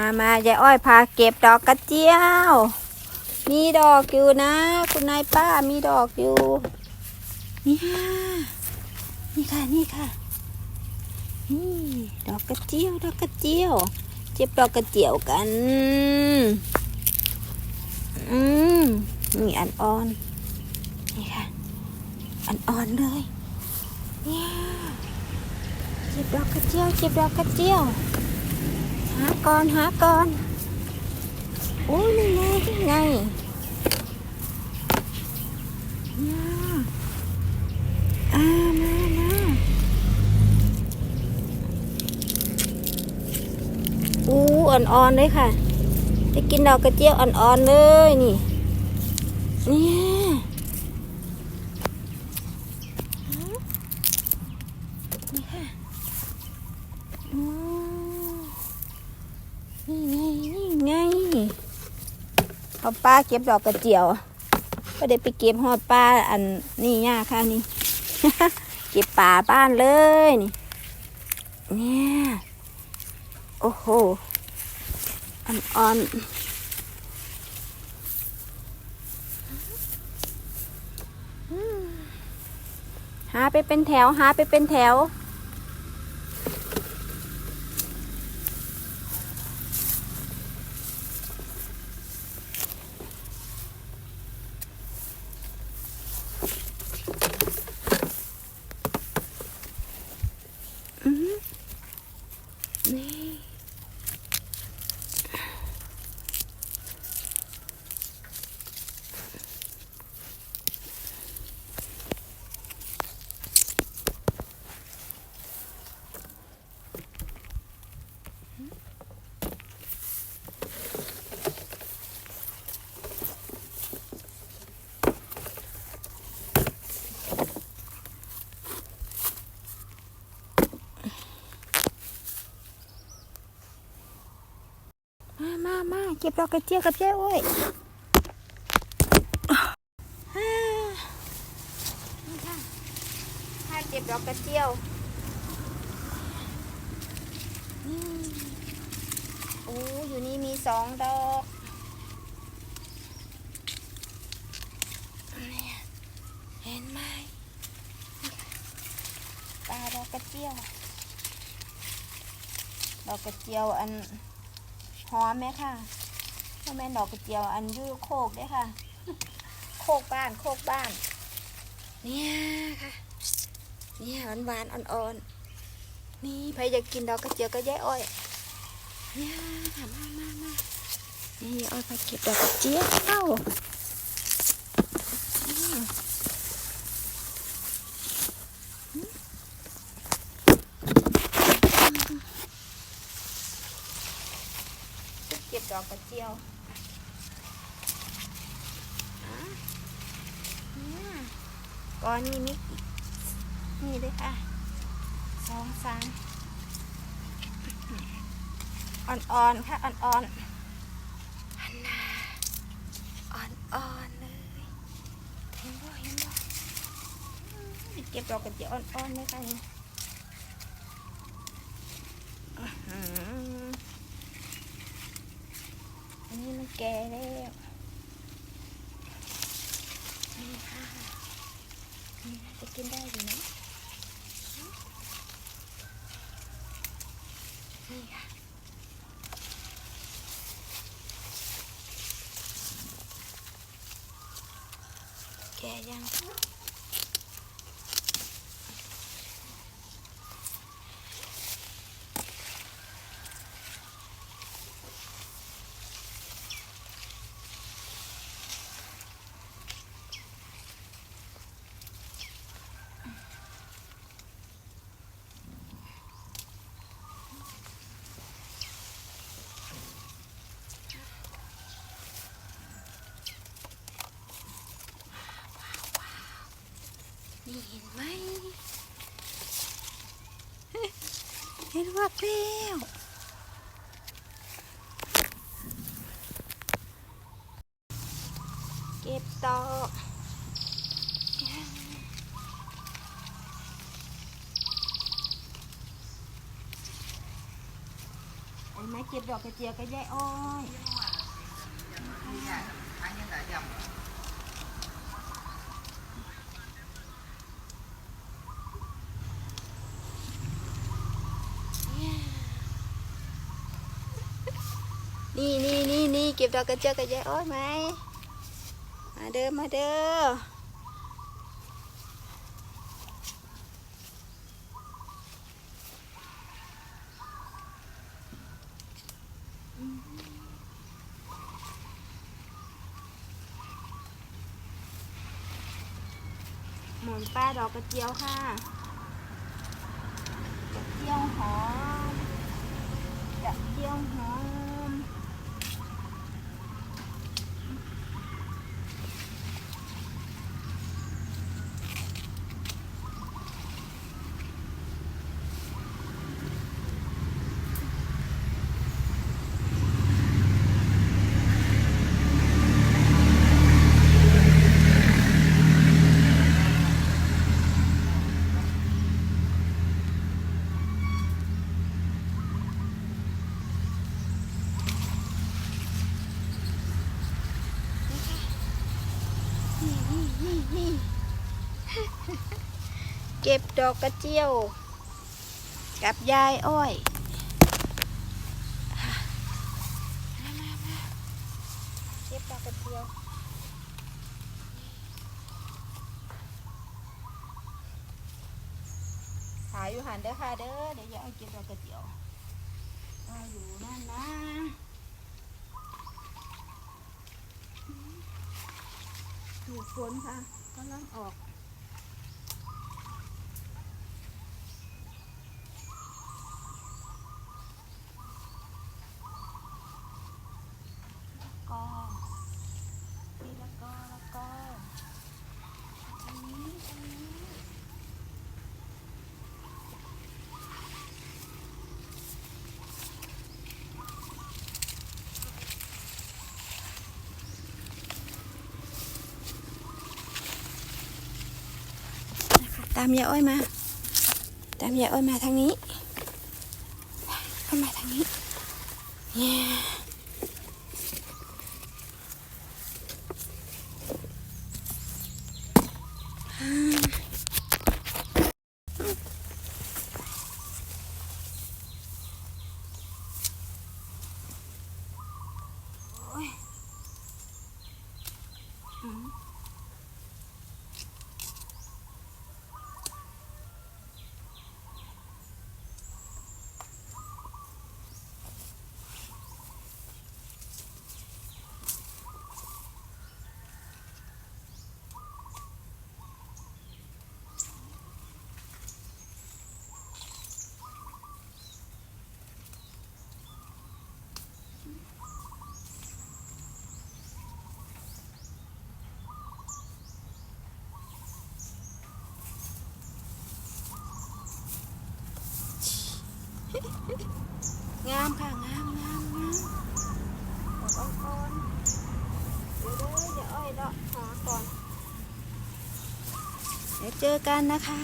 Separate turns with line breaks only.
ามายายอ้อยพาเก็บดอกกระเจียว มีดอกอยู่นะ คุณนายป้ามีดอกอยู่ นี่ค่ะนี่ค่ะนี่ค่ะนี่ดอกกระเจียว ดอกกระเจียว เจ็บดอกกระเจียวกัน อืมนี่อันอ่อน นี่ค่ะ อันอ่อนเลยเนี่ยเจ็บดอกกระเจียว เจ็บดอกกระเจียวาก่อนหาก่อนโอ้ยนี่ไงนี่ไงนี่ยอ่ามามาอู้อ่อนๆเลยค่ะจะกินดอกกระเจี๊ยวอ่อนๆเลยนี่เนี่ยนี่ค่ะโอ้ นี่ไง นี่ไง เอาป้าเก็บดอกกระเจียวก็ได้ไปเก็บหอดป้าอันนี่ย่าค่ะนี่ เก็บป่าบ้านเลยนี่เนี่ยโอ้โหอันอ่อนหาไปเป็นแถวหาไปเป็นแถว อืมนี่ มามามาเก็บดอกกระเจียวกับยายอ้อยฮ่าถ้าเก็บดอกกระเจียวโอ้อยู่นี่มีสองดอกเห็นไหมตาดอกกระเจียว ดอกกระเจียวอัน หอมไหมค่ะพ่อแม่ดอกกระเจียวอันอยูโคกเด้ค่ะ โคกบ้านโคกบ้าน เนี่ยค่ะ เนี่ยหวานหวานๆอ่อนๆ นี่ใครอยากกินดอกกระเจียวก็ย้ายอ้อย เนี่ยค่ะมามามานี่อ้อยไปเก็บดอกกระเจียว เก็บดอกกระเจียวก้อนนี้มีอีกนี่เลยค่ะสองสามอ่อนๆค่ะอ่อนๆอันน่อ่อนๆเลยเห็นบ่เห็นบ่เก็บดอกกระเจียวอ่อนๆเลยค่ะนี่ อันนี้มันแก่แล้วนี่ค่ะนี่น่าจะกินได้อยู่นะนี่ค่ะแก่ยัง นี่เห็นไหม เห็นว่าเปรี้ยวเก็บต่อแม่เก็บดอกกระเจียวก็ยายอ้อยนี่นี่นี่ นี่เก็บดอกกระเจียวกับยายอ้อยไหมมาเด้อมาเด้อหมุนป้าดอกกระเจียวค่ะกระเจียวหอมกระเจียวหอม นี่นี่เก็บดอกกระเจียว กับยายอ้อยมามามาเก็บดอกกระเจียวขายอยู่หันเด้อค่ะเด้อเดี๋ยวอยาเอาเก็บดอกกระเจียวเอาอยู่นั่นนะ ถูกฝนค่ะกำลังออกนี่แล้วก็แล้วก็อันนี้อันนี้นะคะ ตามยายอ้อยมา ตามยายอ้อยมาทางนี้เข้ามาทางนี้เนี่ยอืม งามค่ะ งามงามงามบอกอ่อนเดี๋ยวเด้ออย่าอ้อยเลาะหาก่อน เดี๋ยวเจอกันนะคะ